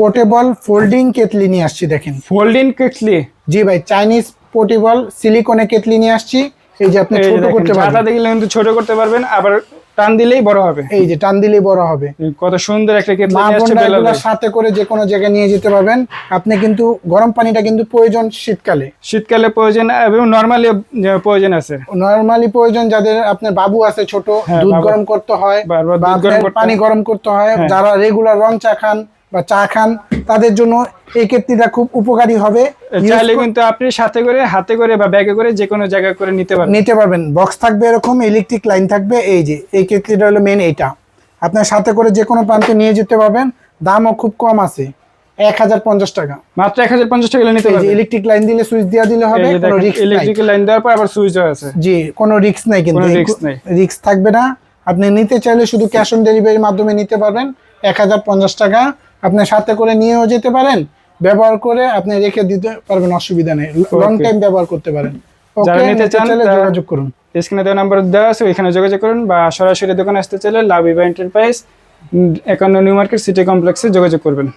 Portable folding kettle নিয়ে আসছি দেখেন। ফোল্ডিং কেটলি জি ভাই চাইনিজ পোর্টেবল সিলিকনে কেটলি নিয়ে আসছি। এই যে আপনি ছোট করতে পারবেন। দেখলে কিন্তু ছোট করতে পারবেন আবার টান দিলেই বড় হবে। এই যে টান দিলেই বড় হবে। কত সুন্দর একটা কেটলি নিয়ে আসছে এগুলোর সাথে করে যে কোনো জায়গায় নিয়ে যেতে পারবেন। আপনি কিন্তু গরম পানিটা কিন্তু প্রয়োজন শীতকালে। শীতকালে প্রয়োজন এবং নর্মালি প্রয়োজন আছে। নরমালি প্রয়োজন যাদের আপনার বাবু আছে ছোট হ্যাঁ, দুধ গরম করতে হয় বারবার বা দুধ গরম পানি গরম করতে হয় হ্যাঁ। যারা রেগুলার রং চা খান বা চা খান তাদের জন্য এই কেটলিটা খুব উপকারী হবে। চাইলে কিন্তু আপনি সাথে করে হাতে করে বা ব্যাগে করে যে কোনো জায়গায় করে নিতে পারবেন। নিতে পারবেন। বক্স থাকবে এরকম ইলেকট্রিক লাইন থাকবে এই যে এই কেটলিটা হলো মেন এইটা। আপনার সাথে করে যে কোনো প্রান্তে নিয়ে যেতে পারবেন দামও খুব কম আছে এক হাজার পঞ্চাশ টাকা। মাত্র এক হাজার পঞ্চাশ টাকা নিতে পারবেন। ইলেকট্রিক লাইন দিলে সুইচ দেওয়া দিলে হবে কোনো রিস্ক নাই। ইলেকট্রিক্যাল লাইন দেওয়ার পর আবার সুইচ আছে। জি কোনো রিস্ক নাই কিন্তু। রিস্ক থাকবে না। আপনি নিতে চাইলে শুধু ক্যাশ অন ডেলিভারির মাধ্যমে নিতে পারবেন। এক হাজার পঞ্চাশ টাকা আপনি সাথে করে নিয়েও যেতে পারেন ব্যবহার করে আপনি রেখে দিতে পারবেন অসুবিধা নেই। লং টাইম ব্যবহার করতে পারেন। যারা নিতে নিতে চান যোগাযোগ করুন। স্ক্রিনে দেওয়া নাম্বার দেওয়া আছে ওইখানে যোগাযোগ করুন বা সরাসরি দোকানে আসতে চাইলে লাভ ইভা এন্টারপ্রাইজ একান্ন নিউ মার্কেট সিটি কমপ্লেক্সে যোগাযোগ করবেন।